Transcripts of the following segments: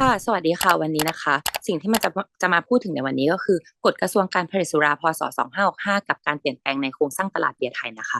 ค่ะ สวัสดีค่ะ วันนี้นะคะ สิ่งที่มันจะจะมาพูดถึงในวันนี้ก็คือกฎกระทรวงการผลิตสุราพศ 2565 กับการเปลี่ยนแปลงในโครงสร้างตลาดเบียร์ไทยนะคะ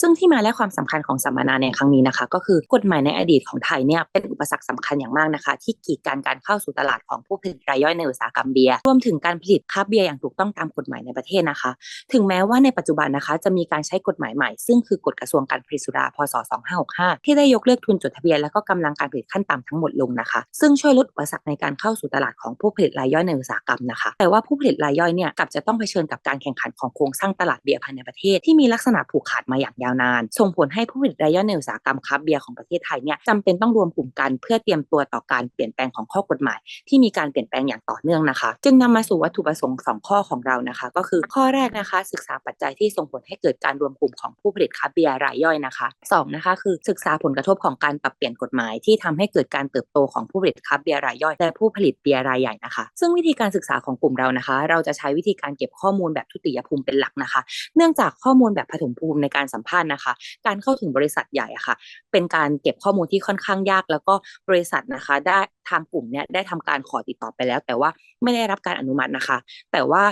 ซึ่งที่มาและความสำคัญของสัมมนาในครั้งนี้นะคะ ก็คือกฎหมายในอดีตของไทยเนี่ยเป็นอุปสรรคสำคัญอย่างมากนะคะ ที่กีดกันการเข้าสู่ตลาดของผู้ผลิตรายย่อยในอุตสาหกรรมเบียร์ รวมถึงการผลิตคราฟต์เบียร์อย่างถูกต้องตามกฎหมายในประเทศนะคะ ถึงแม้ว่าในปัจจุบันนะคะ จะมีการใช้กฎหมายใหม่ ซึ่งคือกฎกระทรวงการผลิตสุราพศ 2565 ที่ได้ยกเลิกทุนจดทะเบียนและก็กำลังการผลิตขั้นต่ำทั้งหมดลงนะคะ ซึ่งช่วยลดปสรรคในการเข้าสู่ตลาดของผู้ผลิตรายย่อยในอุตสาหกรรมนะคะ แต่ว่าผู้ผลิตรายย่อยเนี่ยกลับจะต้องเผชิญกับการแข่งขันของโครงสร้างตลาดเบียร์ภายในประเทศที่มีลักษณะผูกขาดมาอย่างยาวนาน ส่งผลให้ผู้ผลิตรายย่อยในอุตสาหกรรมคราฟเบียร์ของประเทศไทยเนี่ยจำเป็นต้องรวมกลุ่มกันเพื่อเตรียมตัวต่อการเปลี่ยนแปลงของข้อกฎหมาย ที่มีการเปลี่ยนแปลงอย่างต่อเนื่องนะคะ จึงนำมาสู่วัตถุประสงค์สองข้อของเรานะคะ ก็คือข้อแรกนะคะ ศึกษาปัจจัยที่ส่งผลให้เกิดการรวมกลุ่มของผู้ผลิตคราฟเบียร์รายย่อยนะคะสองนะคะ คือศึกษาผลกระทบของการปรับเปลี่ยนกฎหมายที่ทำให้เกิดการเติบโตของผู้ผลิตคราเบียร์รายย่อย และผู้ผลิตเบียร์รายใหญ่นะคะ ซึ่งวิธีการศึกษาของกลุ่มเรานะคะ เราจะใช้วิธีการเก็บข้อมูลแบบทุติยภูมิเป็นหลักนะคะ เนื่องจากข้อมูลแบบปฐมภูมิในการสัมภาษณ์นะคะ การเข้าถึงบริษัทใหญ่อะค่ะ เป็นการเก็บข้อมูลที่ค่อนข้างยาก แล้วก็บริษัทนะคะ ได้ทางกลุ่มเนี่ยได้ทำการขอติดต่อไปแล้ว แต่ว่าไม่ได้รับการอนุมัตินะคะ แต่ว่า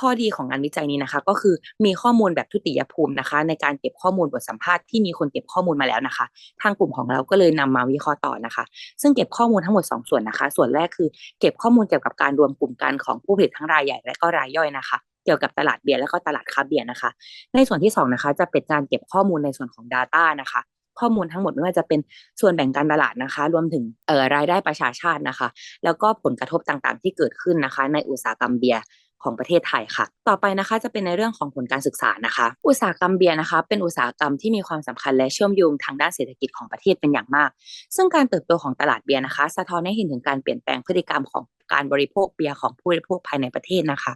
ข้อดีของงานวิจัยนี้นะคะ ก็คือมีข้อมูลแบบทุติยภูมินะคะ ในการเก็บข้อมูลบทสัมภาษณ์ที่มีคนเก็บข้อมูลมาแล้วนะคะ ทางกลุ่มของเราก็เลยนำมาวิเคราะห์ต่อนะคะ ซึ่งเก็บข้อมูลทั้งหมด 2 ส่วนนะคะ ส่วนแรกคือเก็บข้อมูลเกี่ยวกับการรวมกลุ่มกันของผู้ผลิตทั้งรายใหญ่และก็รายย่อยนะคะเกี่ยวกับตลาดเบียร์และก็ตลาดคาเบียร์นะคะ ในส่วนที่2นะคะจะเป็นการเก็บข้อมูลในส่วนของ Data นะคะ ข้อมูลทั้งหมดไม่ว่าจะเป็นส่วนแบ่งการตลาดนะคะ รวมถึงเอ่อรายได้ประชาชาตินะคะ แล้วก็ผลกระทบต่างๆ ที่เกิดขึ้นนะคะ ในอุตสาหกรรมเบียร์ ของประเทศไทยค่ะ ต่อไปนะคะจะเป็นในเรื่องของผลการศึกษานะคะ อุตสาหกรรมเบียร์นะคะ เป็นอุตสาหกรรมที่มีความสำคัญและเชื่อมโยงทางด้านเศรษฐกิจของประเทศเป็นอย่างมาก ซึ่งการเติบโตของตลาดเบียร์นะคะ สะท้อนให้เห็นถึงการเปลี่ยนแปลงพฤติกรรมของการบริโภคเบียร์ของผู้บริโภคภายในประเทศนะคะ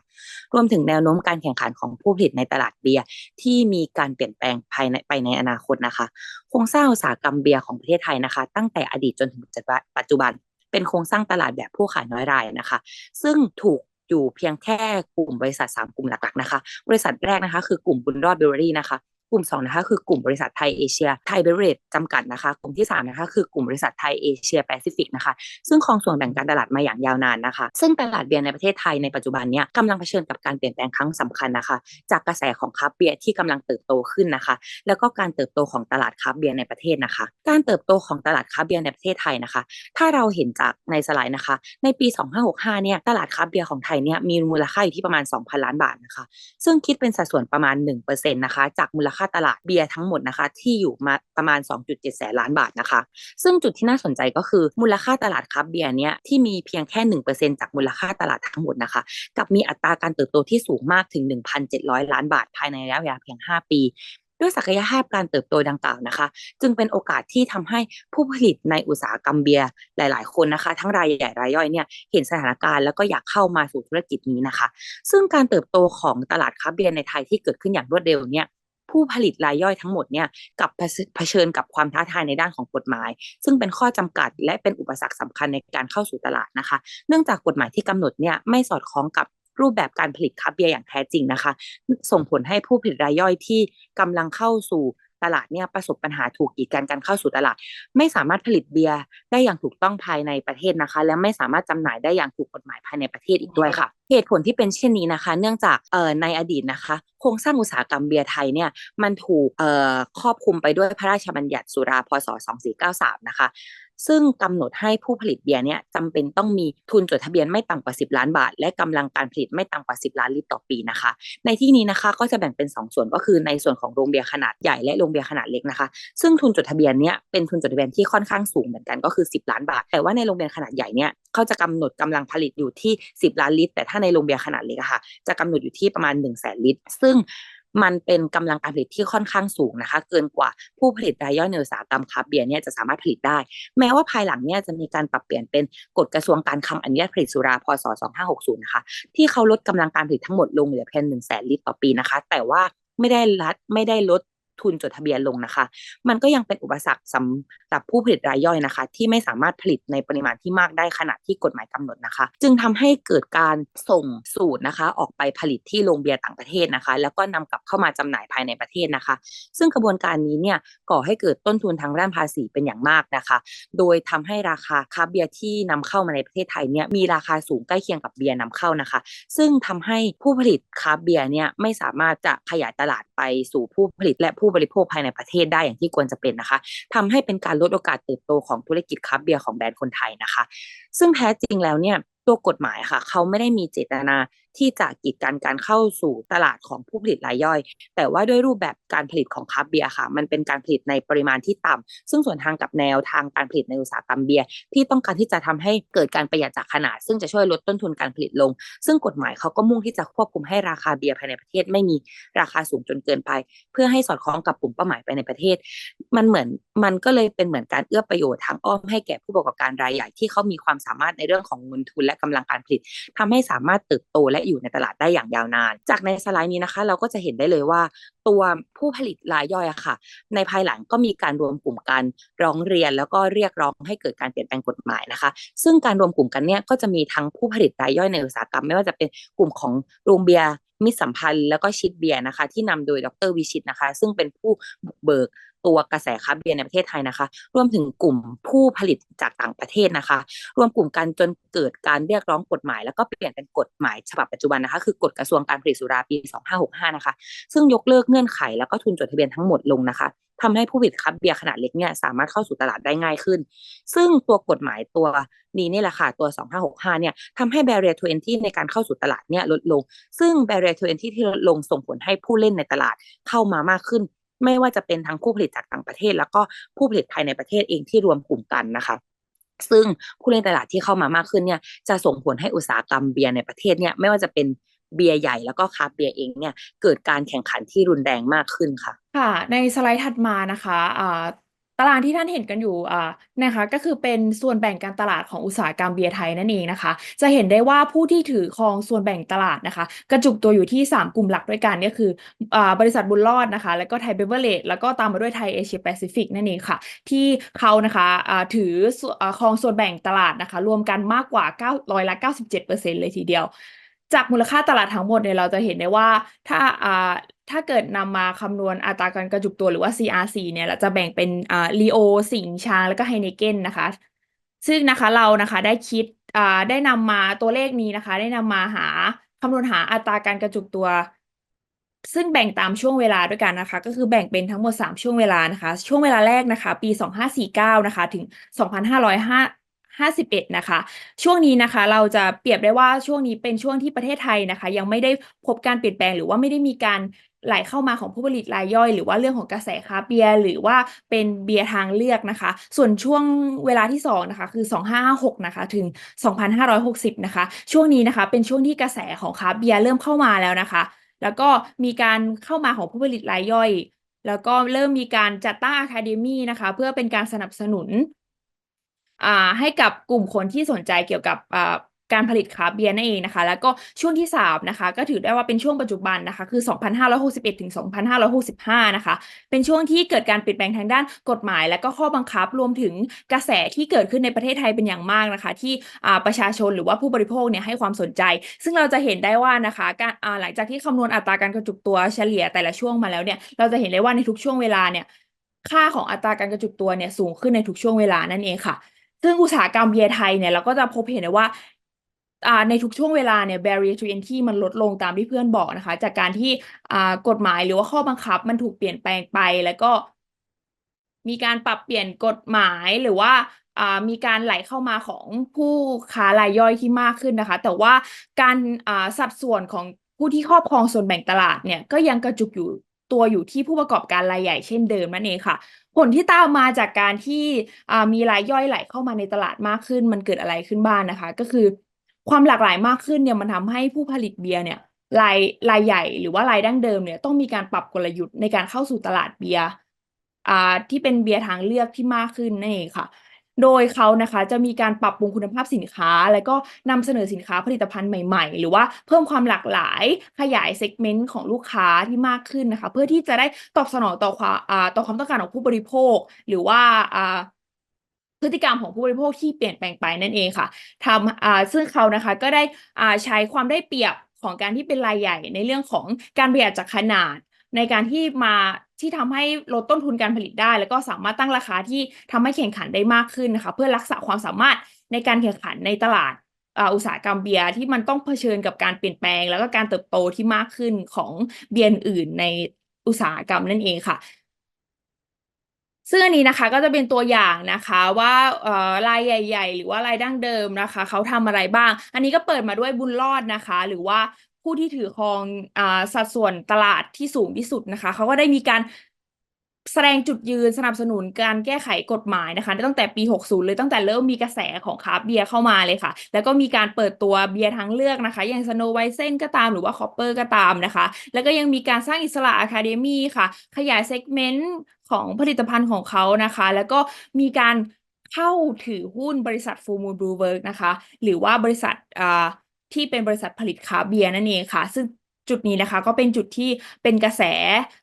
รวมถึงแนวโน้มการแข่งขันของผู้ผลิตในตลาดเบียร์ที่มีการเปลี่ยนแปลงภายในไปในอนาคตนะคะ โครงสร้างอุตสาหกรรมเบียร์ของประเทศไทยนะคะ ตั้งแต่อดีตจนถึงปัจจุบันเป็นโครงสร้างตลาดแบบผู้ขายน้อยรายนะคะ ซึ่งถูก อยู่เพียงแค่กลุ่มบริษัท 3 กลุ่มหลักๆนะคะ บริษัทแรกนะคะ คือกลุ่มบุญรอดเบเวอรี่นะคะ กลุ่ม2นะคะคือกลุ่มบริษัทไทยเอเชียไทยเบเวรจจำกัดนะคะ กลุ่มที่3นะคะคือกลุ่มบริษัทไทยเอเชียแปซิฟิกนะคะ ซึ่งครองส่วนแบ่งการตลาดมาอย่างยาวนานนะคะ ซึ่งตลาดเบียร์ในประเทศไทยในปัจจุบันเนี้ยกำลังเผชิญกับการเปลี่ยนแปลงครั้งสำคัญนะคะ จากกระแสของคราฟเบียร์ที่กำลังเติบโตขึ้นนะคะ แล้วก็การเติบโตของตลาดคราฟเบียร์ในประเทศนะคะ การเติบโตของตลาดคราฟเบียร์ในประเทศไทยนะคะ ถ้าเราเห็นจากในสไลด์นะคะ ในปี 2565เนี่ยตลาดคราฟเบียร์ของไทยเนี่ยมีมูลค่าอยู่ที่ประมาณ 2,000 ล้านบาทนะคะ ซึ่งคิดเป็นสัดส่วนประมาณ1%นะคะจากมูลค่าตลาดเบียร์ทั้งหมดนะคะ ที่อยู่มาประมาณ 2.7 แสนล้านบาทนะคะ ซึ่งจุดที่น่าสนใจก็คือมูลค่าตลาดคราฟต์เบียร์เนี่ยที่มีเพียงแค่ 1%จากมูลค่าตลาดทั้งหมดนะคะ กับมีอัตราการเติบโตที่สูงมากถึง 1,700 ล้านบาท ภายในระยะเวลาเพียง 5 ปีด้วยศักยภาพการเติบโตดังกล่าวนะคะ จึงเป็นโอกาสที่ทำให้ผู้ผลิตในอุตสาหกรรมเบียร์หลาย ๆ คนนะคะ ทั้งรายใหญ่รายย่อยเนี่ยเห็นสถานการณ์แล้วก็อยากเข้ามาสู่ธุรกิจนี้นะคะ ซึ่งการเติบโตของตลาดคราเบียร์ในไทยที่เกิดขึ้นอย่างรวดเร็วเนี่ย ผู้ผลิตรายย่อยทั้งหมดเนี่ยกับเผชิญกับความท้าทายในด้านของกฎหมาย ซึ่งเป็นข้อจำกัดและเป็นอุปสรรคสำคัญในการเข้าสู่ตลาดนะคะ เนื่องจากกฎหมายที่กำหนดเนี่ยไม่สอดคล้องกับรูปแบบการผลิตคาฟต์เบียอย่างแท้จริงนะคะ ส่งผลให้ผู้ผลิตรายย่อยที่กำลังเข้าสู่ ตลาดเนี่ยประสบปัญหาถูกกีดกันการเข้าสู่ตลาด ไม่สามารถผลิตเบียร์ได้อย่างถูกต้องภายในประเทศนะคะ และไม่สามารถจำหน่ายได้อย่างถูกกฎหมายภายในประเทศอีกด้วยค่ะ เหตุผลที่เป็นเช่นนี้นะคะ เนื่องจากเอ่อในอดีตนะคะ โครงสร้างอุตสาหกรรมเบียร์ไทยเนี่ยมันถูกเอ่อครอบคลุมไปด้วยพระราชบัญญัติสุราพศ 2493 นะคะ ซึ่งกำหนดให้ผู้ผลิตเบียร์เนี่ยจำเป็นต้องมีทุนจดทะเบียนไม่ต่ำกว่า 10 ล้านบาท และกำลังการผลิตไม่ต่ำกว่า 10 ล้านลิตรต่อปีนะคะ ในที่นี้นะคะก็จะแบ่งเป็น 2 ส่วนก็คือในส่วนของโรงเบียร์ขนาดใหญ่และโรงเบียร์ขนาดเล็กนะคะ ซึ่งทุนจดทะเบียนเนี่ยเป็นทุนจดทะเบียนที่ค่อนข้างสูงเหมือนกันก็คือ 10 ล้านบาท แต่ว่าในโรงเบียร์ขนาดใหญ่เนี่ยเขาจะกำหนดกำลังผลิตอยู่ที่ 10 ล้านลิตร แต่ถ้าในโรงเบียร์ขนาดเล็กอะค่ะจะกำหนดอยู่ที่ประมาณ1 0 0 0 0แสนลิตร ซึ่ง มันเป็นกำลังการผลิตที่ค่อนข้างสูงนะคะ เกินกว่าผู้ผลิตรายย่อยในอุตสาหกรรมคาฟต์เบียร์เนี่ยจะสามารถผลิตได้ แม้ว่าภายหลังเนี่ยจะมีการปรับเปลี่ยนเป็นกฎกระทรวงการคำอนุญาตผลิตสุราพศ 2560 นะคะ ที่เขาลดกำลังการผลิตทั้งหมดลงเหลือเพียง1 0 0 0 0แสนลิตรต่อปีนะคะ แต่ว่าไม่ได้ลดไม่ได้ลด ทุนจดทะเบียนลงนะคะ มันก็ยังเป็นอุปสรรคสำหรับผู้ผลิตรายย่อยนะคะ ที่ไม่สามารถผลิตในปริมาณที่มากได้ขนาดที่กฎหมายกำหนดนะคะ จึงทำให้เกิดการส่งสูตรนะคะ ออกไปผลิตที่โรงเบียร์ต่างประเทศนะคะ แล้วก็นำกลับเข้ามาจำหน่ายภายในประเทศนะคะ ซึ่งกระบวนการนี้เนี่ยก่อให้เกิดต้นทุนทางด้านภาษีเป็นอย่างมากนะคะ โดยทำให้ราคาคาฟเบียร์ที่นำเข้ามาในประเทศไทยเนี่ยมีราคาสูงใกล้เคียงกับเบียร์นำเข้านะคะ ซึ่งทำให้ผู้ผลิตคาฟเบียร์เนี่ยไม่สามารถจะขยายตลาด ไปสู่ผู้ผลิตและผู้บริโภคภายในประเทศได้อย่างที่ควรจะเป็นนะคะทำให้เป็นการลดโอกาสเติบโตของธุรกิจคราฟเบียร์ของแบรนด์คนไทยนะคะ ซึ่งแท้จริงแล้วเนี่ยตัวกฎหมายค่ะ เขาไม่ได้มีเจตนาที่จะกีดกันการเข้าสู่ตลาดของผู้ผลิตรายย่อย แต่ว่าด้วยรูปแบบการผลิตของคราฟเบียร์ค่ะ มันเป็นการผลิตในปริมาณที่ต่ำซึ่งส่วนทางกับแนวทางการผลิตในอุตสาหกรรมเบียร์ที่ต้องการที่จะทำให้เกิดการประหยัดจากขนาด ซึ่งจะช่วยลดต้นทุนการผลิตลง ซึ่งกฎหมายเขาก็มุ่งที่จะควบคุมให้ราคาเบียร์ภายในประเทศไม่มีราคาสูงจนเกินไป เพื่อให้สอดคล้องกับกลุ่มเป้าหมายภายในประเทศ มันเหมือนมันก็เลยเป็นเหมือนการเอื้อประโยชน์ทางอ้อมให้แก่ผู้ประกอบการรายใหญ่ที่เขามีความสามารถในเรื่องของเงินทุนและกำลังการผลิตทำให้สามารถเติบโตและอยู่ในตลาดได้อย่างยาวนาน จากในสไลด์นี้นะคะ เราก็จะเห็นได้เลยว่า ตัวผู้ผลิตรายย่อยอะค่ะ ในภายหลังก็มีการรวมกลุ่มกันร้องเรียน แล้วก็เรียกร้องให้เกิดการเปลี่ยนแปลงกฎหมายนะคะ ซึ่งการรวมกลุ่มกันเนี่ยก็จะมีทั้งผู้ผลิตรายย่อยในอุตสาหกรรม ไม่ว่าจะเป็นกลุ่มของโรงเบียร์มิสัมพันธ์แล้วก็ชิดเบียร์นะคะ ที่นำโดยดรวิชิตนะคะ ซึ่งเป็นผู้บุกเบิก ตัวกระแสคราเบียร์ในประเทศไทยนะคะ รวมถึงกลุ่มผู้ผลิตจากต่างประเทศนะคะ รวมกลุ่มกันจนเกิดการเรียกร้องกฎหมาย แล้วก็เปลี่ยนเป็นกฎหมายฉบับปัจจุบันนะคะ คือกฎกระทรวงการผลิตสุราปี 2565 นะคะ ซึ่งยกเลิกเงื่อนไขแล้วก็ทุนจดทะเบียนทั้งหมดลงนะคะทำให้ผู้ผลิตคราฟต์เบียร์ขนาดเล็กเนี่ยสามารถเข้าสู่ตลาดได้ง่ายขึ้น ซึ่งตัวกฎหมายตัวนี้นี่แหละค่ะ ตัว 2565 เนี่ยทำให้ barrier to entry ในการเข้าสู่ตลาดเนี่ยลดลง ซึ่ง barrier to entry ที่ลดลงส่งผลให้ผู้เล่นในตลาดเข้ามามากขึ้น ไม่ว่าจะเป็นทั้งผู้ผลิตจากต่างประเทศ แล้วก็ผู้ผลิตภายในประเทศเองที่รวมกลุ่มกันนะคะซึ่งผู้เล่นตลาดที่เข้ามามากขึ้นเนี่ยจะส่งผลให้อุตสาหกรรมเบียร์ในประเทศเนี่ยไม่ว่าจะเป็นเบียร์ใหญ่แล้วก็คาร์เบียร์เองเนี่ยเกิดการแข่งขันที่รุนแรงมากขึ้นค่ะ ค่ะ ในสไลด์ถัดมานะคะอ่า ตารางที่ท่านเห็นกันอยู่อ่านะคะก็คือเป็นส่วนแบ่งการตลาดของอุตสาหกรรมเบียร์ไทยนั่นเองนะคะ จะเห็นได้ว่าผู้ที่ถือครองส่วนแบ่งตลาดนะคะ กระจุกตัวอยู่ที่ 3 กลุ่มหลักด้วยกันก็คืออ่าบริษัทบุญรอดนะคะ แล้วก็ไทยเบเวอร์เลจแล้วก็ตามมาด้วยไทยเอเชียแปซิฟิกนั่นเองค่ะ ที่เขานะคะอ่าถือครองส่วนแบ่งตลาดนะคะ รวมกันมากกว่า9ร้อยละ97%เลยทีเดียว จากมูลค่าตลาดทั้งหมดเนี่ยเราจะเห็นได้ว่าถ้าอ่า ถ้าเกิดนำมาคำนวณอัตราการกระจุกตัวหรือว่า CRC เนี่ยเราจะแบ่งเป็นอ่าลีโอสิงห์ช้างแล้วก็ไฮเนเกนนะคะ ซึ่งนะคะเรานะคะได้คิดอ่าได้นำมาตัวเลขนี้นะคะ ได้นำมาหาคำนวณหาอัตราการกระจุกตัว ซึ่งแบ่งตามช่วงเวลาด้วยกันนะคะ ก็คือแบ่งเป็นทั้งหมด 3 ช่วงเวลานะคะ ช่วงเวลาแรกนะคะ ปี 2549 นะคะ ถึง 2551นะคะช่วงนี้นะคะเราจะเปรียบได้ว่าช่วงนี้เป็นช่วงที่ประเทศไทยนะคะ ยังไม่ได้พบการเปลี่ยนแปลงหรือว่าไม่ได้มีการ ไหลเข้ามาของผู้ผลิตรายย่อย หรือว่าเรื่องของกระแสคราเบียร์หรือว่าเป็นเบียร์ทางเลือกนะคะ ส่วนช่วงเวลาที่ 2 นะคะ คือ 2556 นะคะ ถึง 2560 นะคะ ช่วงนี้นะคะ เป็นช่วงที่กระแสของคราเบียร์เริ่มเข้ามาแล้วนะคะ แล้วก็มีการเข้ามาของผู้ผลิตรายย่อย แล้วก็เริ่มมีการจัดตั้งอะคาเดมี่นะคะ เพื่อเป็นการสนับสนุนอ่าให้กับกลุ่มคนที่สนใจเกี่ยวกับ การผลิตคราฟเบียร์นั่นเองนะคะ แล้วก็ช่วงที่3นะคะก็ถือได้ว่าเป็นช่วงปัจจุบันนะคะ คือ 2561 ถึง 2565 นะคะ เป็นช่วงที่เกิดการเปลี่ยนแปลงทางด้านกฎหมาย และก็ข้อบังคับรวมถึงกระแสที่เกิดขึ้นในประเทศไทยเป็นอย่างมากนะคะ ที่ประชาชนหรือว่าผู้บริโภคเนี่ยให้ความสนใจ ซึ่งเราจะเห็นได้ว่านะคะการหลังจากที่คำนวณอัตราการกระจุกตัวเฉลี่ยแต่ละช่วงมาแล้วเนี่ยเราจะเห็นได้ว่าในทุกช่วงเวลาเนี่ยค่าของอัตราการกระจุกตัวเนี่ยสูงขึ้นในทุกช่วงเวลานั่นเองค่ะซึ่งอุตสาหกรรมเบียร์ไทยเนี่ยเราก็จะพบเห็นได้ว่า ในทุกช่วงเวลาเนี่ย barrier to entry มันลดลงตามที่เพื่อนบอกนะคะ จากการที่กฎหมายหรือว่าข้อบังคับมันถูกเปลี่ยนแปลงไปแล้วก็มีการปรับเปลี่ยนกฎหมายหรือว่ามีการไหลเข้ามาของผู้ค้ารายย่อยที่มากขึ้นนะคะ แต่ว่าการสัดส่วนของผู้ที่ครอบครองส่วนแบ่งตลาดเนี่ยก็ยังกระจุกอยู่ตัวอยู่ที่ผู้ประกอบการรายใหญ่เช่นเดิมนั่นเองค่ะ ผลที่ตามมาจากการที่มีรายย่อยไหลเข้ามาในตลาดมากขึ้น มันเกิดอะไรขึ้นบ้างนะคะ ก็คือ ความหลากหลายมากขึ้นเนี่ยมันทำให้ผู้ผลิตเบียร์เนี่ยรายรายใหญ่หรือว่ารายดั้งเดิมเนี่ยต้องมีการปรับกลยุทธ์ในการเข้าสู่ตลาดเบียร์อ่าที่เป็นเบียร์ทางเลือกที่มากขึ้นนั่นเองค่ะ โดยเขานะคะจะมีการปรับปรุงคุณภาพสินค้า แล้วก็นำเสนอสินค้าผลิตภัณฑ์ใหม่ๆ หรือว่าเพิ่มความหลากหลายขยายเซกเมนต์ของลูกค้าที่มากขึ้นนะคะ เพื่อที่จะได้ตอบสนองต่อความต่อความต้องการของผู้บริโภค หรือว่าอ่า พฤติกรรมของผู้บริโภคที่เปลี่ยนแปลงไปนั่นเองค่ะทำอ่าซึ่งเขานะคะก็ได้อ่าใช้ความได้เปรียบของการที่เป็นรายใหญ่ในเรื่องของการประหยัดจากขนาดในการที่มาที่ทำให้ลดต้นทุนการผลิตได้ แล้วก็สามารถตั้งราคาที่ทำให้แข่งขันได้มากขึ้นนะคะเพื่อรักษาความสามารถในการแข่งขันในตลาดอุตสาหกรรมเบียร์ที่มันต้องเผชิญกับการเปลี่ยนแปลง แล้วก็การเติบโตที่มากขึ้นของเบียร์อื่นในอุตสาหกรรมนั่นเองค่ะ ซึ่งอันนี้นะคะก็จะเป็นตัวอย่างนะคะว่าเอ่อรายใหญ่ ๆ หรือว่ารายดั้งเดิมนะคะเขาทำอะไรบ้าง อันนี้ก็เปิดมาด้วยบุญรอดนะคะ หรือว่าผู้ที่ถือครองอ่าสัดส่วนตลาดที่สูงที่สุดนะคะเขาก็ได้มีการ แสดงจุดยืนสนับสนุนการแก้ไขกฎหมายนะคะตั้งแต่ปี 60 เลยตั้งแต่เริ่มมีกระแสของคราฟเบียร์เข้ามาเลยค่ะ แล้วก็มีการเปิดตัวเบียร์ทางเลือกนะคะ อย่างสโนไวเซนก็ตามหรือว่าคอปเปอร์ก็ตามนะคะ แล้วก็ยังมีการสร้างอิสระอะคาเดมี่ค่ะ ขยายเซกเมนต์ของผลิตภัณฑ์ของเขานะคะ แล้วก็มีการเข้าถือหุ้นบริษัทฟูมูลบลูเบิร์กนะคะ หรือว่าบริษัทอ่าที่เป็นบริษัทผลิตคาเบียร์นั่นเองค่ะ ซึ่ง จุดนี้นะคะก็เป็นจุดที่เป็นกระแส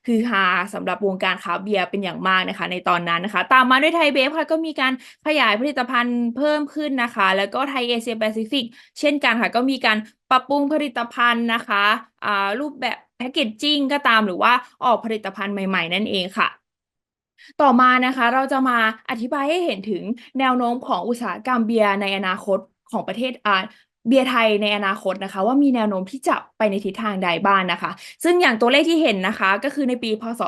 คือฮาสำหรับวงการคราฟเบียร์เป็นอย่างมากนะคะ ในตอนนั้นนะคะ ตามมาด้วยไทยเบฟค่ะก็มีการขยายผลิตภัณฑ์เพิ่มขึ้นนะคะ แล้วก็ไทยเอเชียแปซิฟิกเช่นกันค่ะก็มีการปรับปรุงผลิตภัณฑ์นะคะอ่ารูปแบบแพคเกจจิ้งก็ตามหรือว่าออกผลิตภัณฑ์ใหม่ ๆ นั่นเองค่ะต่อมานะคะเราจะมาอธิบายให้เห็นถึงแนวโน้มของอุตสาหกรรมเบียร์ในอนาคตของประเทศอ่า เบียร์ไทยในอนาคตนะคะ ว่ามีแนวโน้มที่จะไปในทิศทางใดบ้างนะคะ ซึ่งอย่างตัวเลขที่เห็นนะคะ ก็คือในปีพศ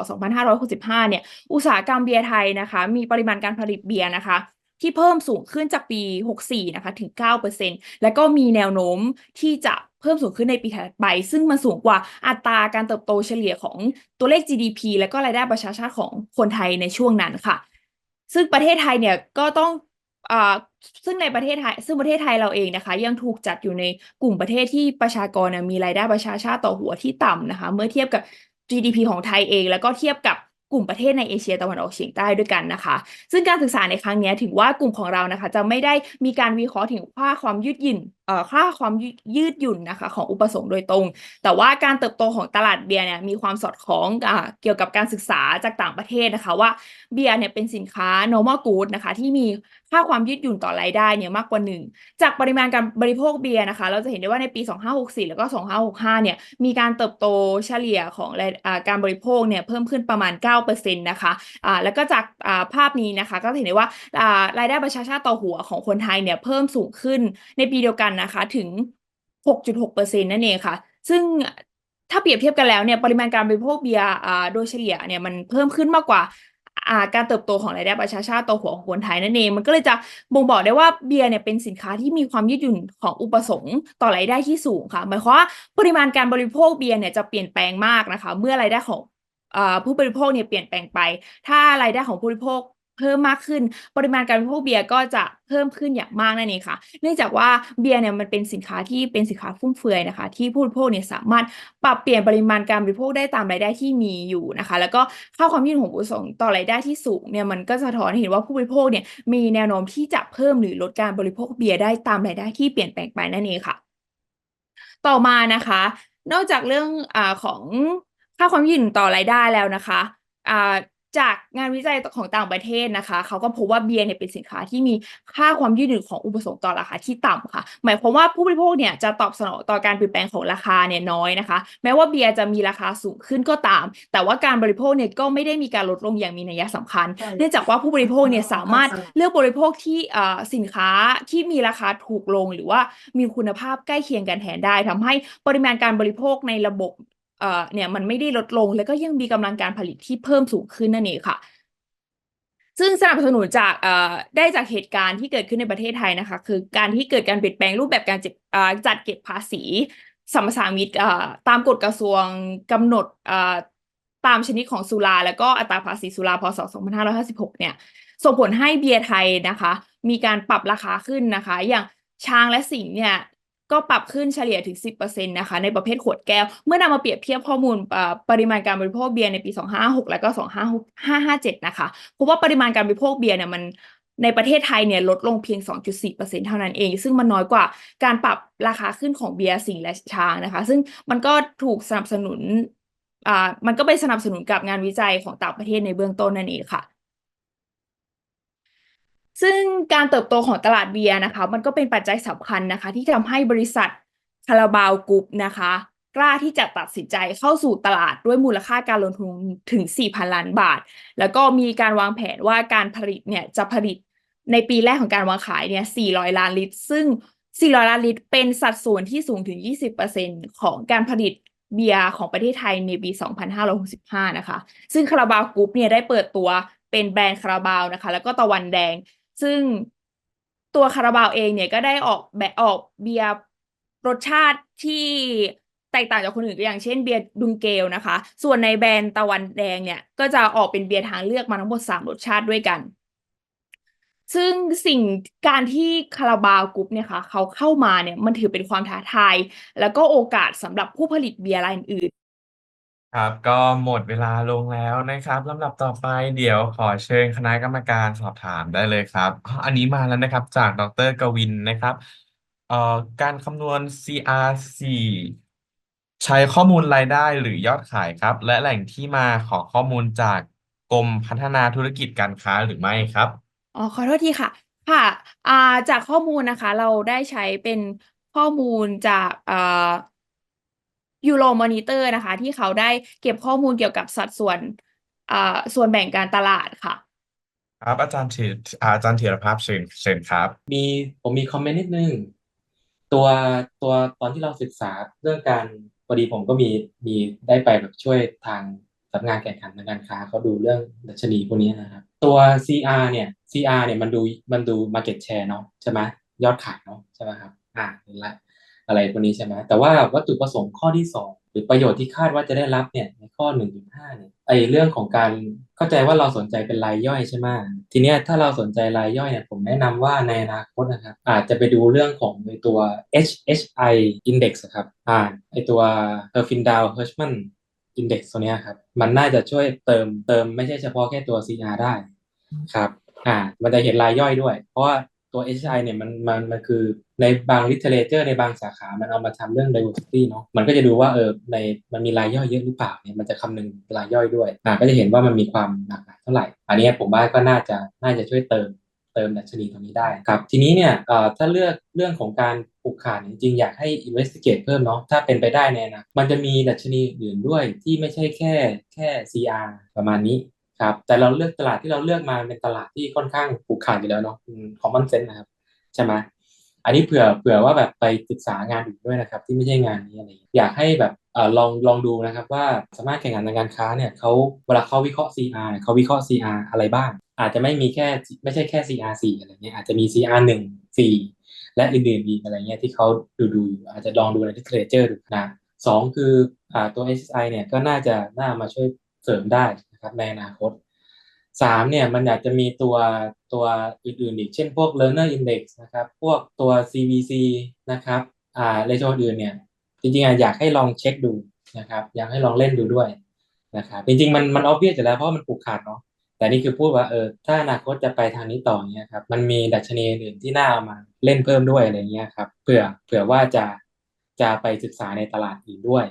2565 เนี่ย อุตสาหกรรมเบียร์ไทยนะคะ มีปริมาณการผลิตเบียร์นะคะที่เพิ่มสูงขึ้นจากปี 64 นะคะ ถึง 9%แล้วก็มีแนวโน้มที่จะเพิ่มสูงขึ้นในปีถัดไป ซึ่งมันสูงกว่าอัตราการเติบโตเฉลี่ยของตัวเลข GDP และก็รายได้ประชาชาติของคนไทยในช่วงนั้นค่ะ ซึ่งประเทศไทยเนี่ยก็ต้องอ่า ซึ่งในประเทศไทย ซึ่งประเทศไทยเราเองนะคะ ยังถูกจัดอยู่ในกลุ่มประเทศที่ประชากรมีรายได้ประชาชาติต่อหัวที่ต่ำนะคะ เมื่อเทียบกับ GDP ของไทยเอง แล้วก็เทียบกับกลุ่มประเทศในเอเชียตะวันออกเฉียงใต้ด้วยกันนะคะ ซึ่งการศึกษาในครั้งนี้ถึงว่ากลุ่มของเรานะคะ จะไม่ได้มีการวิเคราะห์ถึงค่าความยืดหยุ่น ค่าความยืดหยุ่นนะคะของอุปสงค์โดยตรง แต่ว่าการเติบโตของตลาดเบียร์เนี่ยมีความสอดคล้องอ่าเกี่ยวกับการศึกษาจากต่างประเทศนะคะว่าเบียร์เนี่ยเป็นสินค้า normal good นะคะที่มีค่าความยืดหยุ่นต่อรายได้เนี่ยมากกว่าหนึ่งจากปริมาณการบริโภคเบียร์นะคะ เราจะเห็นได้ว่าในปี 2564 แล้วก็ 2565 เนี่ยมีการเติบโตเฉลี่ยของอาการบริโภคเนี่ยเพิ่มขึ้นประมาณ 9%นะคะอ่าแล้วก็จากาภาพนี้นะคะ ก็จะเห็นได้ว่าอ่ารายได้ประชาชาติต่อหัวของคนไทยเนี่ยเพิ่มสูงขึ้นในปีเดียวกันนะคะถึง 6.6%นั่นเองค่ะ ซึ่งถ้าเปรียบเทียบกันแล้วเนี่ยปริมาณการบริโภคเบียร์โดยเฉลี่ยเนี่ยมันเพิ่มขึ้นมากกว่าการเติบโตของรายได้ประชาชาติต่อหัวของคนไทยนั่นเองมันก็เลยจะบ่งบอกได้ว่าเบียร์เนี่ยเป็นสินค้าที่มีความยืดหยุ่นของอุปสงค์ต่อรายได้ที่สูงค่ะหมายความว่าปริมาณการบริโภคเบียร์เนี่ยจะเปลี่ยนแปลงมากนะคะ เมื่อรายได้ของอผู้บริโภคเนี่ยเปลี่ยนแปลงไป ถ้ารายได้ของผู้บริโภค เพิ่มมากขึ้น ปริมาณการบริโภคเบียร์ก็จะเพิ่มขึ้นอย่างมากนั่นเองค่ะ เนื่องจากว่าเบียร์เนี่ยมันเป็นสินค้าที่เป็นสินค้าฟุ่มเฟือยนะคะ ที่ผู้บริโภคเนี่ยสามารถปรับเปลี่ยนปริมาณการบริโภคได้ตามรายได้ที่มีอยู่นะคะ แล้วก็ค่าความยืดหยุ่นของสงต่อรายได้ที่สูงเนี่ยมันก็สะท้อนเห็นว่าผู้บริโภคเนี่ยมีแนวโน้มที่จะเพิ่มหรือลดการบริโภคเบียร์ได้ตามรายได้ที่เปลี่ยนแปลงไปนั่นเองค่ะ ต่อมานะคะ นอกจากเรื่องอของค่าความยืดหยุ่นต่อรายได้แล้วนะคะอ่า จากงานวิจัยของต่างประเทศนะคะเขาก็พบว่าเบียร์เนี่ยเป็นสินค้าที่มีค่าความยืดหยุ่นของอุปสงค์ต่อราคาที่ต่ำค่ะ หมายความว่าผู้บริโภคเนี่ยจะตอบสนองต่อการเปลี่ยนแปลงของราคาเนี่ยน้อยนะคะ แม้ว่าเบียร์จะมีราคาสูงขึ้นก็ตาม แต่ว่าการบริโภคเนี่ยก็ไม่ได้มีการลดลงอย่างมีนัยสำคัญ เนื่องจากว่าผู้บริโภคเนี่ยสามารถเลือกบริโภคที่อ่าสินค้าที่มีราคาถูกลง หรือว่ามีคุณภาพใกล้เคียงกันแทนได้ทำให้ปริมาณการบริโภคในระบบ เอ่อเนี่ยมันไม่ได้ลดลง แล้วก็ยังมีกำลังการผลิตที่เพิ่มสูงขึ้นนั่นเองค่ะ ซึ่งสนับสนุนจากเอ่อได้จากเหตุการณ์ที่เกิดขึ้นในประเทศไทยนะคะ คือการที่เกิดการเปลี่ยนแปลงรูปแบบการจัดอ่าจัดเก็บภาษีสัมปทานมิตรอ่าตามกฎกระทรวงกำหนดอ่าตามชนิดของสุราแล้วก็อัตราภาษีสุราพศ 2556 เนี่ยส่งผลให้เบียร์ไทยนะคะ มีการปรับราคาขึ้นนะคะ อย่างช้างและสิงห์เนี่ย ก็ปรับขึ้นเฉลี่ยถึง 10%นะคะ ในประเภทขวดแก้ว เมื่อนำมาเปรียบเทียบข้อมูลปริมาณการบริโภคเบียร์ในปี 256 แล้วก็2557 นะคะพบว่าปริมาณการบริโภคเบียร์เนี่ยมันในประเทศไทยเนี่ยลดลงเพียง 2.4%เท่านั้นเอง ซึ่งมันน้อยกว่าการปรับราคาขึ้นของเบียร์สิงและช้างนะคะ ซึ่งมันก็ถูกสนับสนุนอ่ามันก็ไปสนับสนุนกับงานวิจัยของต่างประเทศในเบื้องต้นนั่นเองค่ะ ซึ่งการเติบโตของตลาดเบียร์นะคะ มันก็เป็นปัจจัยสำคัญนะคะ ที่ทำให้บริษัทคาราบาวกรุ๊ปนะคะ กล้าที่จะตัดสินใจเข้าสู่ตลาดด้วยมูลค่าการลงทุนถึง 4,000 ล้านบาท แล้วก็มีการวางแผนว่าการผลิตเนี่ยจะผลิตในปีแรกของการวางขายเนี่ย 400 ล้านลิตร ซึ่ง 400 ล้านลิตร เป็นสัดส่วนที่สูงถึง 20%ของการผลิตเบียร์ของประเทศไทยในปี 2565 นะคะ ซึ่งคาราบาวกรุ๊ปเนี่ยได้เปิดตัวเป็นแบรนด์คาราบาวนะคะ แล้วก็ตะวันแดง ซึ่งตัวคาราบาวเองเนี่ยก็ได้ออกแบบออกเบียร์รสชาติที่แตกต่างจากคนอื่นอย่างเช่นเบียร์ดุงเกลนะคะ ส่วนในแบรนด์ตะวันแดงเนี่ยก็จะออกเป็นเบียร์ทางเลือกมาทั้งหมดสามรสชาติด้วยกัน ซึ่งสิ่งการที่คาราบาวกรุ๊ปเนี่ยค่ะเขาเข้ามาเนี่ยมันถือเป็นความท้าทาย แล้วก็โอกาสสำหรับผู้ผลิตเบียร์รายอื่น ครับ ก็หมดเวลาลงแล้วนะครับ ลำดับต่อไปเดี๋ยวขอเชิญคณะกรรมการสอบถามได้เลยครับอ๋ออันนี้มาแล้วนะครับ จากดร กวินนะครับ เอ่อ การคำนวณ CR4 ใช้ข้อมูลรายได้หรือยอดขายครับ และแหล่งที่มาของข้อมูลจากกรมพัฒนาธุรกิจการค้าหรือไม่ครับ อ๋อ ขอโทษทีค่ะ ค่ะ อ่า จากข้อมูลนะคะ เราได้ใช้เป็นข้อมูลจาก อ่า ยูโรมอนิเตอร์นะคะ ที่เขาได้เก็บข้อมูลเกี่ยวกับสัดส่วนอ่าส่วนแบ่งการตลาดค่ะ ครับอาจารย์ธีอาจารย์ธีรภาพเชิญเชิญครับ มีผมมีคอมเมนต์นิดนึงตัวตัวตอนที่เราศึกษาเรื่องการพอดีผมก็มีมีได้ไปแบบช่วยทางสำนักงานแข่งขันทางการค้าเขาดูเรื่องดัชนีพวกนี้นะครับ ตัว CR เนี่ย CR เนี่ยมันดูมันดู market share เนาะใช่ไหมยอดขายเนาะใช่ไหมครับ อ่าเห็นละ อะไรพวกนี้ใช่ไหมแต่ว่าวัตถุประสงค์ข้อที่สองหรือประโยชน์ที่คาดว่าจะได้รับเนี่ยในข้อ 1.5เนี่ยไอเรื่องของการเข้าใจว่าเราสนใจเป็นรายย่อยใช่ไหมทีเนี้ยถ้าเราสนใจรายย่อยเนี่ยผมแนะนำว่าในอนาคตนะครับอาจจะไปดูเรื่องของในตัว HHI Index ครับอ่าไอตัว Herfindahl Hirschman Index ตัวเนี้ยครับมันน่าจะช่วยเติมเติมไม่ใช่เฉพาะแค่ตัว CR ได้ครับอ่ามันจะเห็นรายย่อยด้วย เพราะว่า ตัว HI เนี่ยมันมันมันคือในบาง literature ในบางสาขา มันเอามาทำเรื่อง diversity เนาะมันก็จะดูว่าเออในมันมีรายย่อยเยอะหรือเปล่าเนี่ยมันจะคำนึงรายย่อยด้วยอ่าก็จะเห็นว่ามันมีความหลากหลาเท่าไหร่ อันนี้ผมว่าก็น่าจะน่าจะช่วยเติมเติมดัชนีตรงนี้ได้ครับ ทีนี้เนี่ยเอ่อถ้าเลือกเรื่องของการผูกขาดจริงๆอยากให้ investigate เพิ่มเนาะถ้าเป็นไปได้แน่นะมันจะมีดัชนีอื่นด้วยที่ไม่ใช่แค่แค่ CR ประมาณนี้ ครับ แต่เราเลือกตลาดที่เราเลือกมาเป็นตลาดที่ค่อนข้างผูกขาดอยู่แล้วเนาะอืม common sense นะครับใช่ไหมอันนี้เผื่อเผื่อว่าแบบไปศึกษางานอื่นด้วยนะครับ ที่ไม่ใช่งานนี้อะไรอย่างเงี้ยอยากให้แบบอลองลองดูนะครับว่าสามารถแข่งขันทางการค้าเนี่ยเขาเวลาเขาวิเคราะห์ CR เนี่ยเขาวิเคราะห์ CR อะไรบ้าง อาจจะไม่มีแค่ไม่ใช่แค่ CR 4อะไรเงี้ยอาจจะมี CR 1 4และอื่นๆอีกอะไรเงี้ยที่เขาดูดูอยู่อาจจะลองดูใน literature ดูนะสองคืออตัว SSI เนี่ยก็น่าจะน่ามาช่วยเสริมได้ นะครับในอนาคตสามเนี่ยมันอาจจะมีตัวตัวอื่นๆอีกเช่นพวก learner index นะครับ พวกตัว CVC นะครับอ่าในตัวอื่นเนี่ยจริงๆอยากให้ลองเช็คดูนะครับ อยากให้ลองเล่นดูด้วยนะครับจริงๆมันมัน obvious อยู่แล้วเพราะมันผูกขาดเนาะแต่นี่คือพูดว่าเออถ้าอนาคตจะไปทางนี้ต่อเนี่ยครับมันมีดัชนีอื่นที่น่าเอามาเล่นเพิ่มด้วยอะไรเงี้ยครับเผื่อเผื่อว่าจะจะไปศึกษาในตลาดอื่นด้วย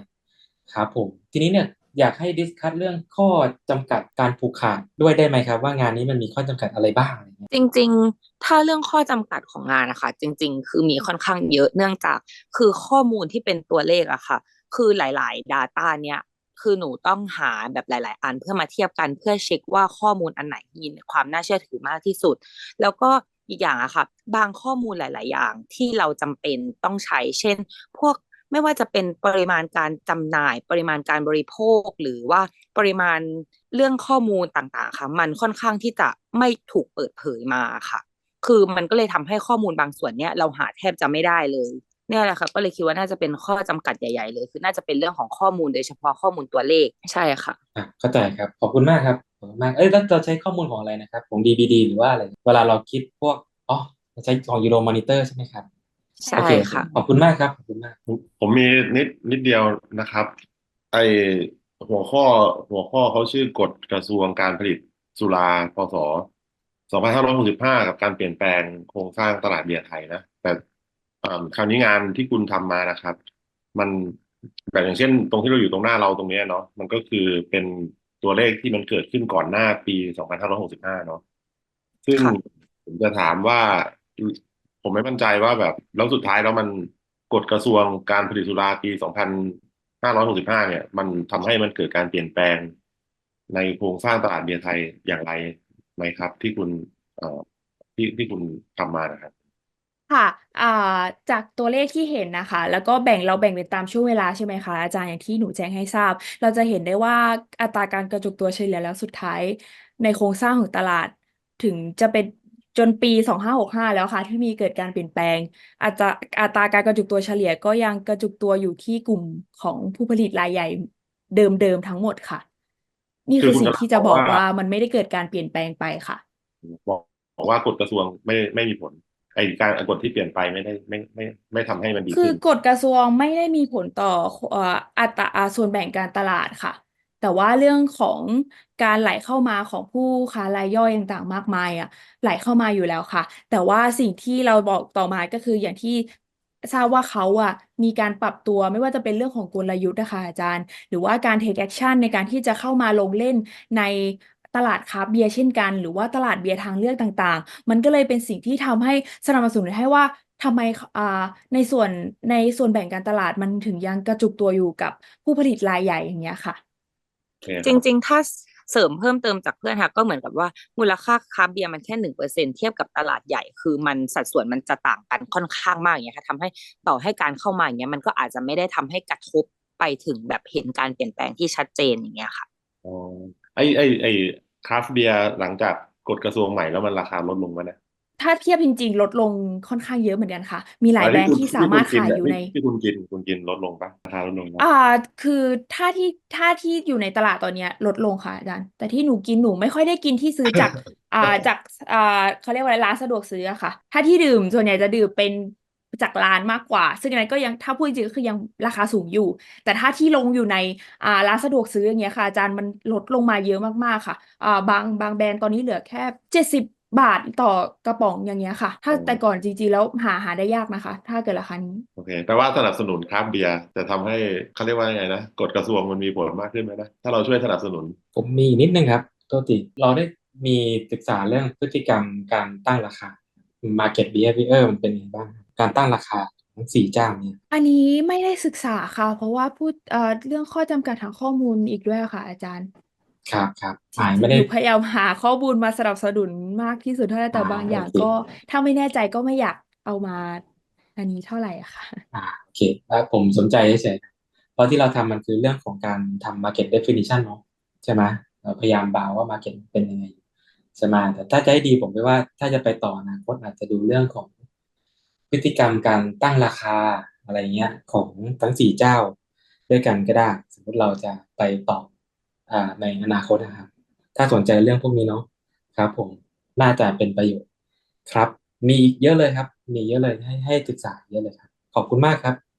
ครับผมทีนี้เนี่ย อยากให้ดิสคัทเรื่องข้อจำกัดการผูกขาดด้วยได้ไหมครับว่างานนี้มันมีข้อจำกัดอะไรบ้าง จริง ๆ ถ้าเรื่องข้อจำกัดของงานนะคะจริง ๆ คือมีค่อนข้างเยอะเนื่องจากคือข้อมูลที่เป็นตัวเลขอะค่ะ คือหลาย ๆ Data เนี่ยคือหนูต้องหาแบบหลาย ๆ อันเพื่อมาเทียบกันเพื่อเช็คว่าข้อมูลอันไหนมีความน่าเชื่อถือมากที่สุด แล้วก็อีกอย่างอะค่ะ บางข้อมูลหลาย ๆ อย่างที่เราจำเป็นต้องใช้ เช่น พวก ไม่ว่าจะเป็นปริมาณการจำหน่าย ปริมาณการบริโภค หรือว่าปริมาณเรื่องข้อมูลต่างๆค่ะมันค่อนข้างที่จะไม่ถูกเปิดเผยมาค่ะ คือมันก็เลยทำให้ข้อมูลบางส่วนเนี้ยเราหาแทบจะไม่ได้เลยเนี่ยแหละค่ะก็เลยคิดว่าน่าจะเป็นข้อจำกัดใหญ่ๆเลยคือน่าจะเป็นเรื่องของข้อมูลโดยเฉพาะข้อมูลตัวเลขใช่ค่ะอะเข้าใจครับขอบคุณมากครับขอบคุณมากเอ้ยแล้วเราใช้ข้อมูลของอะไรนะครับของ DBD หรือว่าอะไรเวลาเราคิดพวกอ๋อใช้ของ Euro Monitor ใช่ไหมครับ ใช่โอเคค่ะ ขอบคุณมากครับขอบคุณมากผมผมมีนิดนิดเดียวนะครับ ไอหัวข้อหัวข้อเขาชื่อกฎกระทรวงการผลิตสุราพศ2565 กับการเปลี่ยนแปลงโครงสร้างตลาดเบียร์ไทยนะ แต่อ่าคราวนี้งานที่คุณทำมานะครับ มันแบบอย่างเช่น ตรงที่เราอยู่ตรงหน้าเราตรงเนี้ยเนาะมันก็คือเป็นตัวเลขที่มันเกิดขึ้นก่อนหน้าปี 2565 เนาะซึ่งค่ะผมจะถามว่า ผมไม่มั่นใจว่าแบบ แล้วสุดท้ายแล้วมันกฎกระทรวงการผลิตสุราปี2565เนี่ย มันทำให้มันเกิดการเปลี่ยนแปลง ในโครงสร้างตลาดเบียร์ไทยอย่างไรไหมครับ ที่คุณเอ่อที่ที่คุณทำมานะครับค่ะอ่าจากตัวเลขที่เห็นนะคะ แล้วก็แบ่งเราแบ่งเป็นตามช่วงเวลาใช่ไหมคะ อาจารย์อย่างที่หนูแจ้งให้ทราบ เราจะเห็นได้ว่าอัตราการกระจุกตัวเฉลี่ยแล้วสุดท้าย ในโครงสร้างของตลาด ถึงจะเป็น จนปี 2565 แล้วค่ะ ที่มีเกิดการเปลี่ยนแปลงอัตราอัตราการกระจุกตัวเฉลี่ยก็ยังกระจุกตัวอยู่ที่กลุ่มของผู้ผลิตรายใหญ่เดิมๆทั้งหมดค่ะ นี่คืคืออคุณสิ่งกำลังที่จะบอกบอกว่าว่ามันไม่ได้เกิดการเปลี่ยนแปลงไปค่ะบอกบอกว่ากฎกระทรวงไม่ไม่มีผลไอการกฎที่เปลี่ยนไปไม่ได้ไม่ไม่ไม่ทำให้มันดีคืขึ้อนกฎกระทรวงไม่ได้มีผลต่อเอ่ออัตราอ่าส่วนแบ่งการตลาดค่ะ แต่ว่าเรื่องของการไหลเข้ามาของผู้ค้ารายย่อยต่างๆ มากมายอะไหลเข้ามาอยู่แล้วค่ะ แต่ว่าสิ่งที่เราบอกต่อมาก็คืออย่างที่ทราบว่าเขาอะมีการปรับตัวไม่ว่าจะเป็นเรื่องของกลยุทธ์นะคะอาจารย์ หรือว่าการ take action ในการที่จะเข้ามาลงเล่นในตลาดคราเบียร์เช่นกัน หรือว่าตลาดเบียร์ทางเลือกต่างๆ มันก็เลยเป็นสิ่งที่ทำให้สนับสนุนให้ว่าทำไมอ่าในส่วนในส่วนแบ่งการตลาดมันถึงยังกระจุกตัวอยู่กับผู้ผลิตรายใหญ่อย่างเงี้ยค่ะ จริง ๆ ถ้าเสริมเพิ่มเติมจากเพื่อนค่ะก็เหมือนกับว่ามูลค่าคราฟต์เบียร์มันแค่หนึ่งเปอร์เซ็นเทียบกับตลาดใหญ่คือมันสัดส่วนมันจะต่างกันค่อนข้างมากอย่างเงี้ยค่ะทำให้ต่อให้การเข้ามาอย่างเงี้ยมันก็อาจจะไม่ได้ทำให้กระทบไปถึงแบบเห็นการเปลี่ยนแปลงที่ชัดเจนอย่างเงี้ยค่ะอ๋อไอไอไอคราฟต์เบียร์หลังจากกฎกระทรวงใหม่แล้วมันราคาลดลงไหมนะ ถ้าเทียบจริงๆ ลดลงค่อนข้างเยอะเหมือนกันค่ะ มีหลายแบรนด์ที่สามารถขายอยู่ในที่คุณกินคุณกินลดลงปะราคาลดลงปะอ่า คือถ้าที่ถ้าที่อยู่ในตลาดตอนเนี้ยลดลงค่ะอาจารย์แต่ที่หนูกินหนูไม่ค่อยได้กินที่ซื้อจากอ่าจากอ่าเขาเรียกว่าอะไรร้านสะดวกซื้ออะค่ะ ถ้าที่ดื่มส่วนใหญ่จะดื่มเป็นจากร้านมากกว่า ซึ่งอันนั้นก็ยังถ้าพูดจริงๆก็คือยังราคาสูงอยู่ แต่ถ้าที่ลงอยู่ในอ่าร้านสะดวกซื้ออย่างเงี้ยค่ะอาจารย์มันลดลงมาเยอะมากๆค่ะอ่าบางบางแบรนด์ตอนนี้เหลือแค่เจ็ดสิบ บาทต่อกระป๋องอย่างเงี้ยค่ะ ถ้าแต่ก่อนจริงๆแล้วหาหาได้ยากนะคะ ถ้าเกิดราคานี้โอเคแปลว่าสนับสนุนคราฟต์เบียร์จะทำให้เขาเรียกว่าไงนะกฎกระทรวงมันมีผลมากขึ้นไหมนะถ้าเราช่วยสนับสนุน ผมมีนิดนึงครับตัวติเราได้มีศึกษาเรื่องพฤติกรรมการตั้งราคา market behavior มันเป็นยังไงบ้างการตั้งราคาทั้งสี่เจ้าเนี่ยอันนี้ไม่ได้ศึกษาค่ะ เพราะว่าพูดเอ่อเรื่องข้อจำกัดทางข้อมูลอีกด้วยค่ะอาจารย์ ครับครับจอ่าริไม่งๆได้หนูพยายามหาข้อมูลมาสนับสนุนมากที่สุดเท่าไหร่แต่อ่าบางอย่างโอเคก็ถ้าไม่แน่ใจก็ไม่อยากเอามา อันนี้เท่าไหร่อะค่ะ อ่าโอเคแล้วผมสนใจเฉยๆเพราะที่เราทำมันคือเรื่องของการทำ market definition เนาะใช่ไหมเราพยายามบาวว่า market เป็นยังไงใช่ไหมแต่ถ้าจะให้ดีผมคิดว่าถ้าจะไปต่ออนาคตอาจจะดูเรื่องของพฤติกรรมการตั้งราคาอะไรเงี้ยของทั้งสี่เจ้าด้วยกันก็ได้ สมมติเราจะไปต่ออ่า ในอนาคตนะครับ ถ้าสนใจเรื่องพวกนี้เนาะครับ ผมน่าจะเป็นประโยชน์ครับ มีอีกเยอะเลยครับ มีเยอะเลยให้ให้ศึกษาเยอะเลยครับ ขอบคุณมากครับ